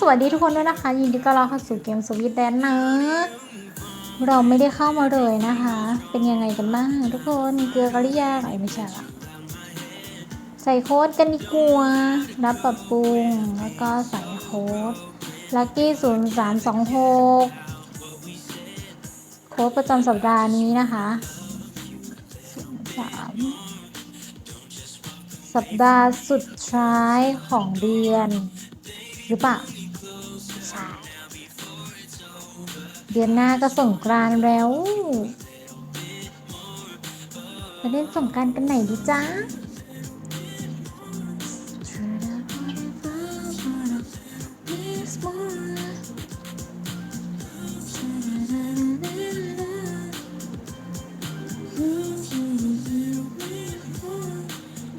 สวัสดีทุกคนด้วยนะคะ ยินดีต้อนรับเข้าสู่เกมสวิตแดนนะ เราไม่ได้เข้ามาเลยนะคะ เป็นยังไงกันบ้างทุกคนเกลือกันหรือยังไอ้ไม่ใช่ละใส่โค้ดกันดีกว่ารับปรับปรุงแล้วก็ใส่โค้ดลัคกี้ศูนย์สามสองหกโค้ดประจำสัปดาห์นี้นะคะศูนย์สามสัปดาห์สุดท้ายของเดือนหรือเปล่า ใช่เดือนหน้าก็ส่งกรานต์แล้วไปเล่นส่งกรารกันไหนดีจ้า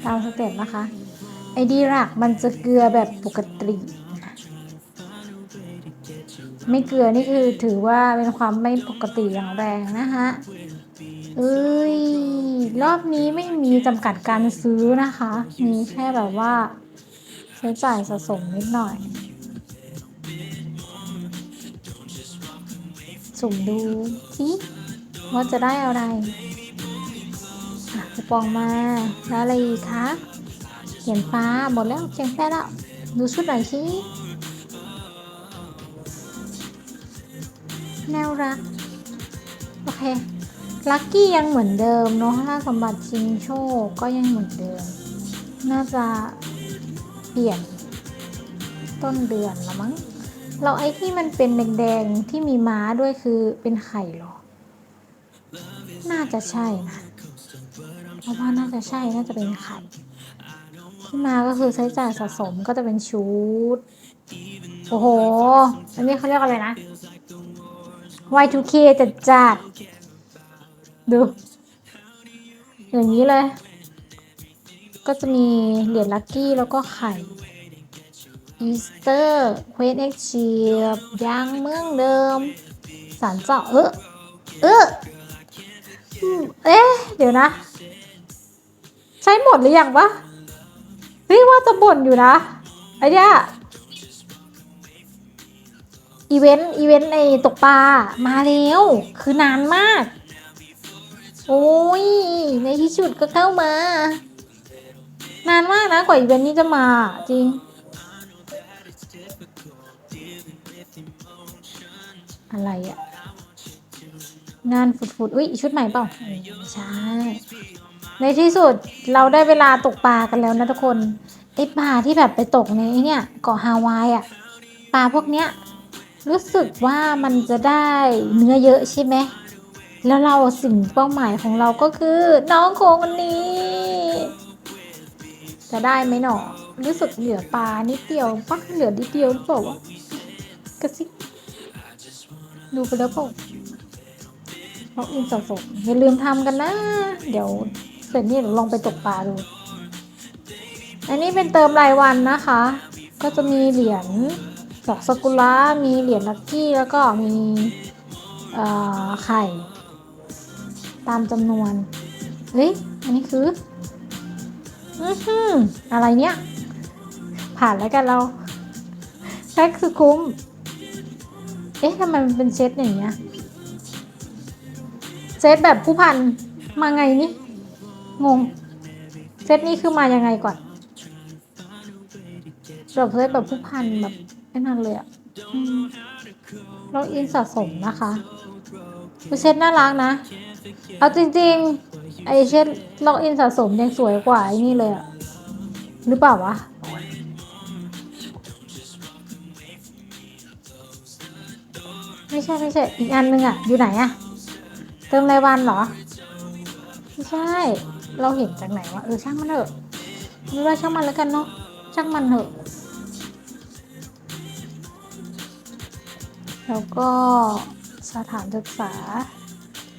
ตามสเต็ปนะคะ ไอดีหลักมันจะเกลือแบบปกติ ไม่เกลือนี่คือถือว่าเป็นความไม่ปกติอย่างแรงนะคะเอ้ยรอบนี้ไม่มีจำกัดการซื้อนะคะ มีแค่แบบว่าใช้จ่ายสะสมนิดหน่อย สุ่มดูสิว่าจะได้อะไรอะคูปองมาแล้วอะไรอีกคะเขียนฟ้าหมดแล้วเขียนแฟ้แล้ว ดูชุดหน่อยสิ แนวรัก โอเค ลัคกี้ยังเหมือนเดิมเนาะถ้าสมบัติชิงโชคก็ยังเหมือนเดิม น่าจะเปลี่ยนต้นเดือนละมั้ง เราไอ้ที่มันเป็นแดงๆที่มีม้าด้วยคือเป็นไข่หรอ น่าจะใช่นะ เพราะว่าน่าจะใช่ น่าจะเป็นไข่ที่มาก็คือใช้จ่ายสะสมก็จะเป็นชุด โอ้โห อันนี้เขาเรียกอะไรนะ Y2K จัดจัดดู อย่างนี้เลย ก็จะมีเหรียญลัคกี้แล้วก็ไข่อีสเตอร์เควสเอ็กเชียบยางเมืองเดิม สารเจาะเออเออเอ๊ะ เดี๋ยวนะ ใช้หมดหรือยังวะเฮ้ยว่าจะบ่นอยู่นะไอ้เนี่ย อีเวนต์อีเวนต์ในตกปลามาแล้ว คือนานมาก โอ้ย ในที่สุดก็เข้ามา นานมากนะกว่าอีเวนต์นี้จะมาจริง อะไรอะงานฝุดๆอุ้ยชุดใหม่เปล่าใช่ ในที่สุดเราได้เวลาตกปลากันแล้วนะทุกคนไอปลาที่แบบไปตกในเนี่ยเกาะฮาวายอะปลาพวกเนี้ย รู้สึกว่ามันจะได้เนื้อเยอะใช่ไหม แล้วเราสิ่งเป้าหมายของเราก็คือ น้องโคงคนนี้ จะได้ไหมหนอ รู้สึกเหลือปลานิดเดียวปักเหลือนิดเดียวหรือเปล่าวะกระซิบดูไปแล้วเปล่าล็อกอินสะสมอย่าลืมทำกันนะ เดี๋ยวเสร็จนี่เดี๋ยวลองไปตกปลาดู อันนี้เป็นเติมรายวันนะคะ ก็จะมีเหรียญ ดอกสกุระมีเหรียญลัคกี้แล้วก็มีไข่ ตามจำนวน เฮ้ย อันนี้คือ อือหืออะไรเนี่ยผ่านแล้วกันเราแพ็คคือคุ้ม เอ๊ะทำไมมันเป็นเซตอย่างเงี้ย เซตแบบผู้พันมาไงนี่ งง เซตนี้คือมายังไงก่อนแบบเซตแบบผู้พันแบบ ไอ้นั่นเลยอะอืมเราอินสะสมนะคะคือเซตน่ารักนะ เอาจริงๆ ไอเซตล็อกอินสะสมยังสวยกว่าไอ้นี่เลยอะหรือเปล่าวะ ไม่ใช่ไม่ใช่ อีกอันนึงอะอยู่ไหนอะเติมรายวันเหรอ ไม่ใช่ เราเห็นจากไหนวะ เออช่างมันเถอะไม่ว่าช่างมันแล้วกันเนาะ ช่างมันเถอะ แล้วก็สถานศึกษา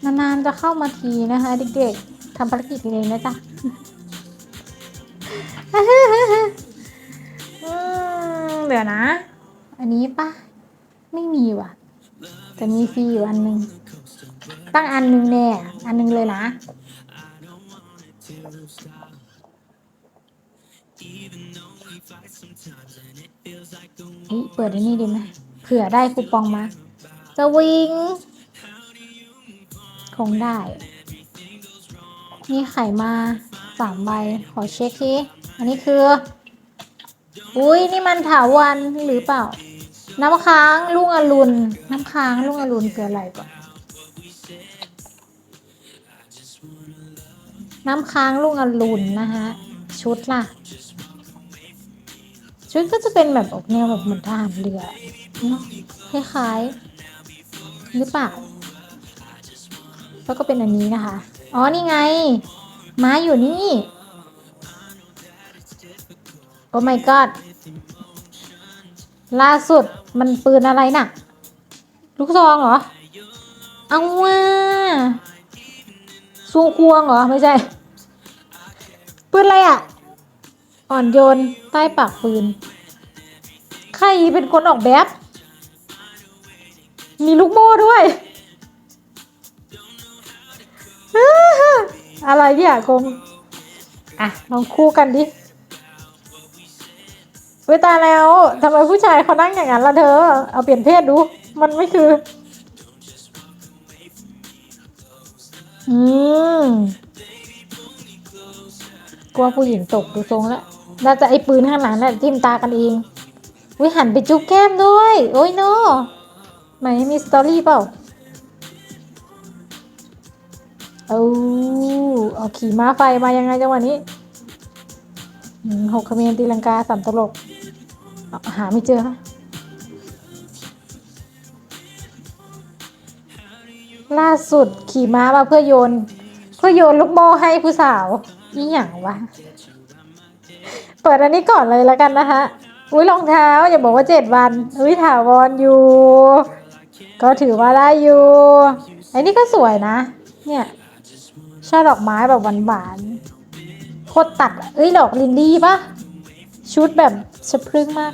นานๆจะเข้ามาทีนะคะเด็กๆทำภารกิจเองนะจ๊ะเดี๋ยวนะ อันนี้ปะไม่มีว่ะ แต่มีฟรีอยู่อันหนึ่งตั้งอันหนึ่งแน่ อันนึงเลยนะเฮ้ยเปิดอันนี้ดีไหม ผื่อได้คูปองมาจะวิง คงได้ นี่ไข่มาสามใบ ขอเช็คทีอันนี้คือ อุ้ยนี่มันถาวันหรือเปล่า น้ำค้างลุงอรุณ น้ำค้างลุงอรุณคืออะไรก่อน น้ำค้างลุงอรุณนะคะชุดล่ะ ชุดก็จะเป็นแบบออกแนวแบบเหมือนทหารเรือ เนาะคล้ายๆหรือเปล่า แล้วก็เป็นอันนี้นะคะ อ๋อ นี่ไง ม้าอยู่นี่ โอ้ my god ล่าสุดมันปืนอะไรน่ะ ลูกซองเหรอ เอาว่าซูควงเหรอ ไม่ใช่ ปืนอะไรอะ อ่อนโยน ใต้ปากปืน ใครเป็นคนออกแบบ มีลูกโม่ด้วยอะไรเนี่ยคงอะลองคู่กันดิเวตาแล้วทำไมผู้ชายเขานั่งอย่างนั้นล่ะเธอ เอาเปลี่ยนเพศดู มันไม่คือ อืมกลัวผู้หญิงตกดูทรงแล้วน่าจะไอ้ปืนข้างหลังน่ะทิ่มตากันเองวิหันไปจุ๊บแก้มด้วย โอ้ยโน ไม่มีสตอรี่เปล่าเอาเอาขี่ม้าไฟมายังไงจังหวะนี้อืมหกเขมรตีลังกาสามตลก หาไม่เจอนะล่าสุดขี่ม้ามาเพื่อโยน เพื่อโยนลูกโม่ให้ผู้สาวนี่อย่างวะ เปิดอันนี้ก่อนเลยแล้วกันนะคะ อุ้ยรองเท้าอย่าบอกว่าเจ็ดวัน อุ้ยถาวรอยู่ ก็ถือว่าได้อยู่ไอ้นี่ก็สวยนะ เนี่ยช่อดอกไม้แบบหวานๆโคตรตัดเอ้ยดอกลินดี้ปะชุดแบบสะพรึงมาก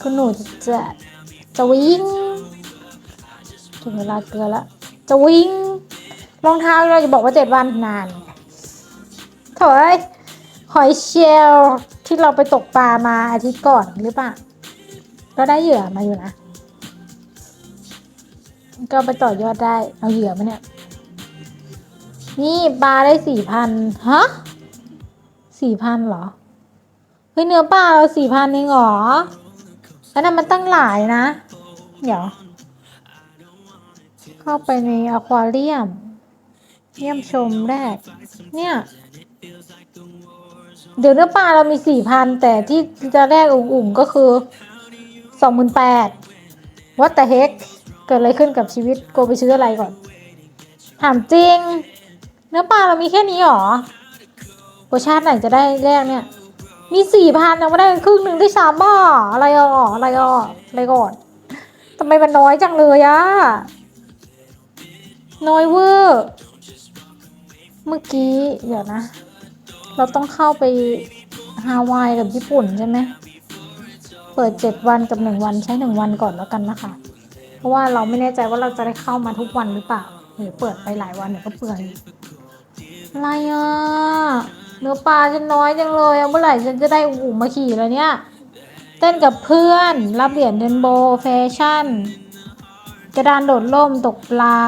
คุณหนูจะจะวิ่งถึงเวลาเกินละจะวิ่งรองเท้าเราจะบอกว่าเจ็ดวันนานโถยหอยเชลลที่เราไปตกปลามาอาทิตย์ก่อนหรือเปล่า ก็ได้เหยื่อมาอยู่นะ ก็ไปต่อยอดได้ เอาเหยื่อมาเนี่ย นี่ปลาได้สี่พันฮะสี่พันเหรอ เฮ้ยเนื้อปลาเราสี่พันเองเหรอแล้วนั่นมันตั้งหลายนะ เดี๋ยว เข้าไปในอควาเรียม เยี่ยมชมแรก เนี่ย เดี๋ยวเนื้อปลาเรามีสี่พันแต่ที่จะแรกอุ่มๆก็คือสองหมื่นแปดวัดแต่เฮก เกิดอะไรขึ้นกับชีวิตโกไปซื้ออะไรก่อน ถามจริง เนื้อปลาเรามีแค่นี้หรอโอชาติไหนจะได้แรกเนี่ย มีสี่พันยังไม่ได้ครึ่งหนึ่งที่สามบ้าอะไรอะอะไรอะอะไรก่อนทำไมมันน้อยจังเลยอะน้อยเวอร์เมื่อกี้เดี๋ยวนะ เราต้องเข้าไปฮาวายกับญี่ปุ่นใช่ไหม เปิดเจ็ดวันกับหนึ่งวันใช้หนึ่งวันก่อนแล้วกันนะคะ เพราะว่าเราไม่แน่ใจว่าเราจะได้เข้ามาทุกวันหรือเปล่าหรือเปิดไปหลายวันเดี๋ยวก็เปื่อยอะไรอะเนื้อปลาฉันน้อยจังเลยอะเมื่อไหร่ฉันจะได้อุ่มาขี่แล้วเนี่ย เต้นกับเพื่อน รับเหรียญเดนโบแฟชั่นกระดานโดดร่มตกปลา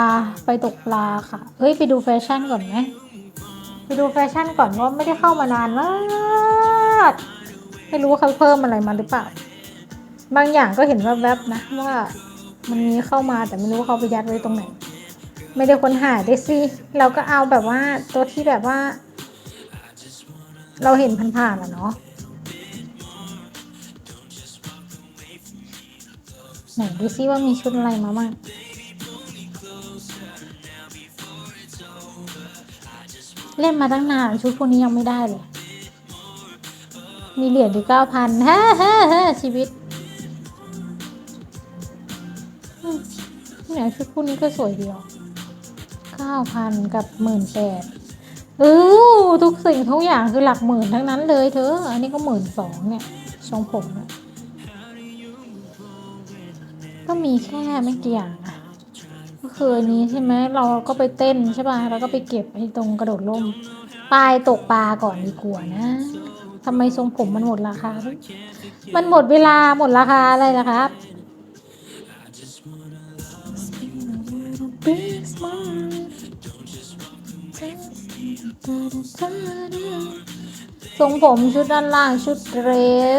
ไปตกปลาค่ะ เฮ้ย ไปดูแฟชั่นก่อนไหมไปดูแฟชั่นก่อนว่าไม่ได้เข้ามานานมากไม่รู้ว่าเขาเพิ่มอะไรมาหรือเปล่า บางอย่างก็เห็นแวบๆนะว่า มันมีเข้ามาแต่ไม่รู้ว่าเขาไปยัดไว้ตรงไหน ไม่ได้ค้นหาได้สิเราก็เอาแบบว่าตัวที่แบบว่า เราเห็นผ่านๆอะเนาะไหนดูซิว่ามีชุดอะไรมาบ้างเล่นมาตั้งนานชุดพวกนี้ยังไม่ได้เลย มีเหรียญอยู่เก้าพันฮ่าฮ่าฮ่าชีวิต ชุดพวกนี้ก็สวยเดียวเก้าพันกับหมื่นแปดเออทุกสิ่งทุกอย่างคือหลักหมื่นทั้งนั้นเลยเธอ อันนี้ก็หมื่นสองเนี่ยทรงผมเนี่ยก็มีแค่ไม่กี่อย่างอะก็คืออันนี้ใช่ไหมเราก็ไปเต้นใช่ป่ะแล้วก็ไปเก็บไอ้ตรงกระโดดร่มปลายตกปลาก่อนดีกว่านะทำไมทรงผมมันหมดราคา มันหมดเวลาหมดราคาอะไรล่ะครับ ทรงผมชุดด้านล่างชุดเดร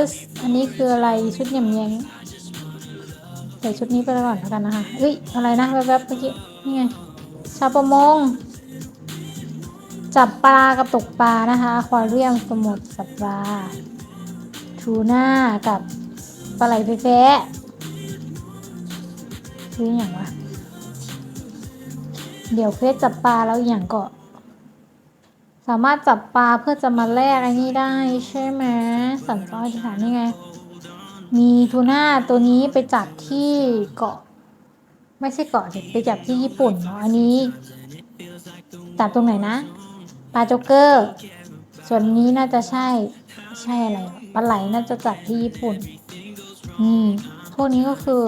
ส อันนี้คืออะไรชุดเหยี่ยมแยงใส่ชุดนี้ไปก่อนแล้วกันนะคะเอ้ยอะไรนะแวบๆเมื่อกี้นี่ไงชาวประมง จับปลากับตกปลานะคะควาเรียมสมุทรสับปลาทูน่ากับปลาไหลไฟแฟ้คืออย่างวะ เดี๋ยวเควสจับปลาแล้วอย่างก็ สามารถจับปลาเพื่อจะมาแลกไอ้นี่ได้ใช่ไหมสันต้อยที่ฐานนี่ไง มีทูน่าตัวนี้ไปจับที่เกาะ ไม่ใช่เกาะสิไปจับที่ญี่ปุ่นเนาะอันนี้ จับตรงไหนนะปลาโจ๊กเกอร์ ส่วนนี้น่าจะใช่ใช่อะไรปลาไหลน่าจะจับที่ญี่ปุ่นนี่พวกนี้ก็คือ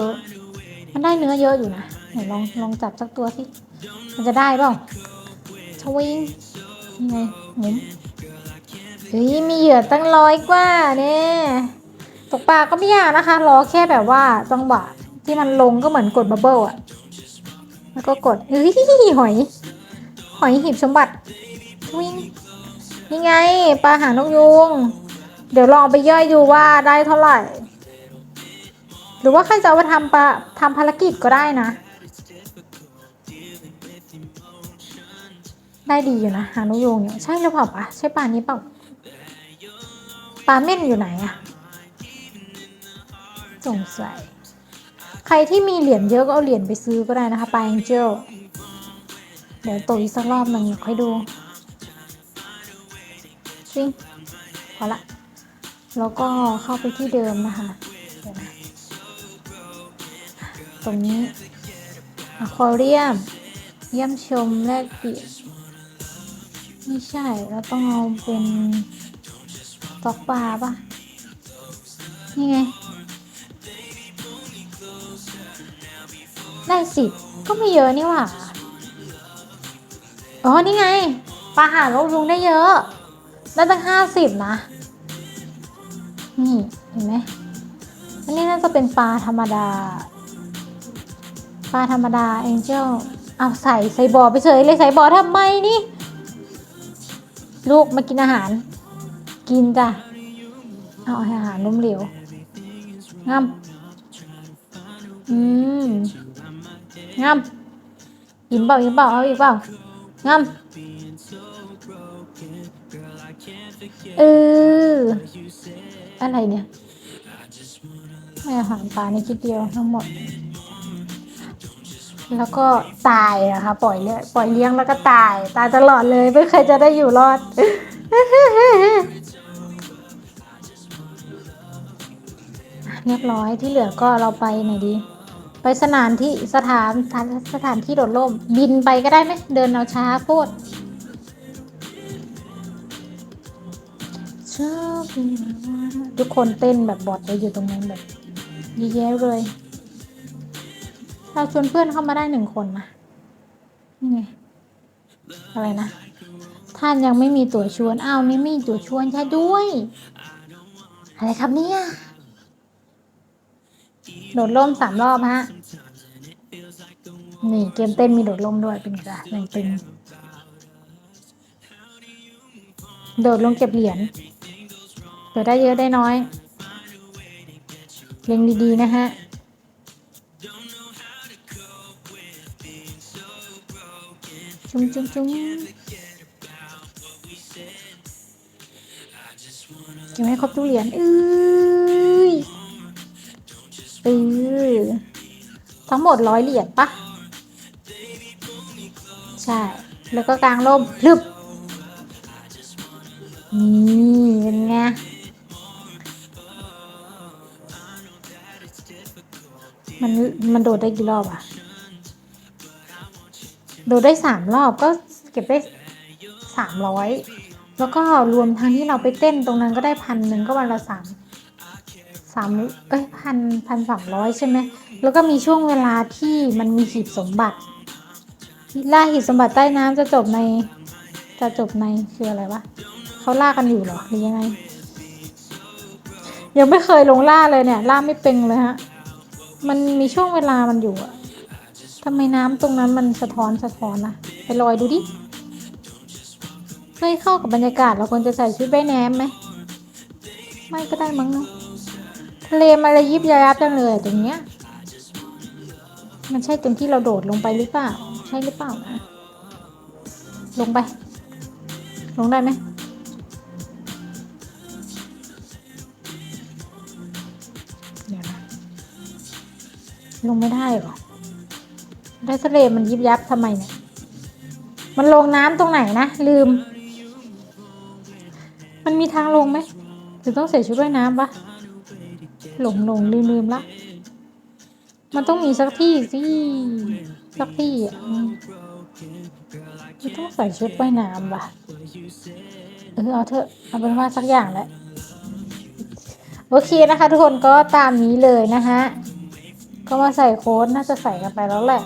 มันได้เนื้อเยอะอยู่นะไหนลองลองจับสักตัวสิ มันจะได้เปล่าชวิงนี่ไงหมุนเฮ้ยมีเหยื่อตั้งร้อยกว่าเนี่ยตกปลาก็ไม่ยากนะคะรอแค่แบบว่าจังหวะที่มันลงก็เหมือนกดบับเบิลอะแล้วก็กดเฮ้ยหอย หอยหีบสมบัติวิ่งนี่ไงปลาหางนกยูงเดี๋ยวลองไปย่อยดูว่าได้เท่าไหร่ หรือว่าใครจะเอาไปทำปลาทำภารกิจก็ได้นะ ได้ดีอยู่นะหางนกยูงเนี่ยใช่หรือเปล่าปะใช่ปลานี้เปล่าปลาเม่นอยู่ไหนอะสงสัยใครที่มีเหรียญเยอะก็เอาเหรียญไปซื้อก็ได้นะคะปลาแองเจลเดี๋ยวตกอีกสักรอบหนึ่งค่อยดูจริงพอละ แล้วก็เข้าไปที่เดิมนะคะเดี๋ยวนะตรงนี้อควาเรียม เยี่ยมชมแลกเปลี่ยน ไม่ใช่เราต้องเอาเป็นตอกปลาปะนี่ไง ได้สิ ก็ไม่เยอะนี่หว่า อ๋อ นี่ไง ปลาหางนกยุงได้เยอะ ได้ตั้งห้าสิบนะ นี่เห็นไหมอันนี้น่าจะเป็นปลาธรรมดา ปลาธรรมดา เองเจลเอาใส่ใส่บ่อไปเฉยเลยใส่บ่อทำไมนี่ ลูกมากินอาหาร กินจ้ะเอาอาหารล้มเหลวงามอืมงามอิ่มเปล่าอิ่มเปล่าเอาอีกเปล่างามเอออะไรเนี่ยไม่อาหารปลาในคิดเดียวทั้งหมด แล้วก็ตายนะคะ ปล่อยเลี้ยปล่อยเลี้ยงแล้วก็ตาย ตายตลอดเลยไม่เคยจะได้อยู่รอด เรียบร้อยที่เหลือก็เราไปไหนดี ไปสถานที่สถานสถานสถานที่โดดร่ม บินไปก็ได้ไหมเดินเอาช้าโคตรทุกคนเต้นแบบบอดเลยอยู่ตรงนั้นแบบเยอะแยะเลย เราชวนเพื่อนเข้ามาได้หนึ่งคนนะนี่ไงอะไรนะ ท่านยังไม่มีตัวชวนอ้าวไม่มีตัวชวนใช่ด้วย อะไรครับเนี่ยโดดร่มสามรอบฮะนี่เกมเต้นมีโดดร่มด้วยเป็นไงล่ะหน่งตึงโดดลงเก็บเหรียญเปิดได้เยอะได้น้อยเล็งดีๆนะฮะ จุ้มจุ้มจุ้มเก็บให้ครบทุกเหรียญเอ้ยเออทั้งหมดร้อยเหรียญปะใช่ แล้วก็กลางร่มลึบนี่เป็นไงมันมันโดดได้กี่รอบอะ ดดได้สามรอบก็เก็บได้สามร้อยแล้วก็รวมทั้งที่เราไปเต้นตรงนั้นก็ได้พันหนึ่งก็วันละสามสามเอ้ยพันพันสามร้อยใช่ไหมแล้วก็มีช่วงเวลาที่มันมีหีบสมบัติล่าหีบสมบัติใต้น้ำจะจบใน จะจบในคืออะไรวะเขาล่ากันอยู่เหรอหรือยังไง ยังไม่เคยลงล่าเลยเนี่ย ล่าไม่เป็นเลยฮะ มันมีช่วงเวลามันอยู่อะ ทำไมน้ำตรงนั้นมันสะท้อนสะท้อนนะไปลอยดูดิเฮ้ยเข้ากับบรรยากาศเราควรจะใส่ชุดว่ายน้ำไหมไม่ก็ได้มั้งเนาะทะเลมันระยิบระยับจังเลยตรงเนี้ยมันใช่ตรงที่เราโดดลงไปหรือเปล่า ใช่หรือเปล่านะลงไป ลงได้ไหมเดี๋ยวนะลงไม่ได้หรอ ได้ทะเลมันยิบยับทำไมเนี่ย มันลงน้ำตรงไหนนะ ลืม มันมีทางลงไหมหรือต้องใส่ชุดว่ายน้ำปะหลงหลงลืมลืมละ มันต้องมีสักที่สิสักที่อะอืมมันต้องใส่ชุดว่ายน้ำปะเออเอาเถอะเอาเป็นว่าสักอย่างแหละโอเคนะคะทุกคนก็ตามนี้เลยนะฮะก็มาใส่โค้ดน่าจะใส่กันไปแล้วแหละ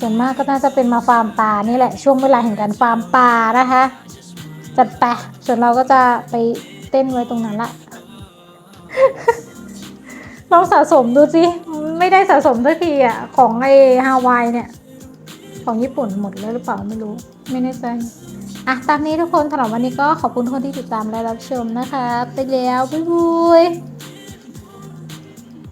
ส่วนมากก็น่าจะเป็นมาฟาร์มปลานี่แหละช่วงเวลาแห่งการฟาร์มปลานะคะจัดไปส่วนเราก็จะไปเต้นไว้ตรงนั้นละลองสะสมดูสิไม่ได้สะสมสักทีอะของไอฮาวายเนี่ย ของญี่ปุ่นหมดแล้วหรือเปล่าไม่รู้ ไม่แน่ใจอะตามนี้ทุกคนสำหรับวันนี้ก็ขอบคุณทุกคนที่ติดตามและรับชมนะคะ ไปแล้วบ๊ายบาย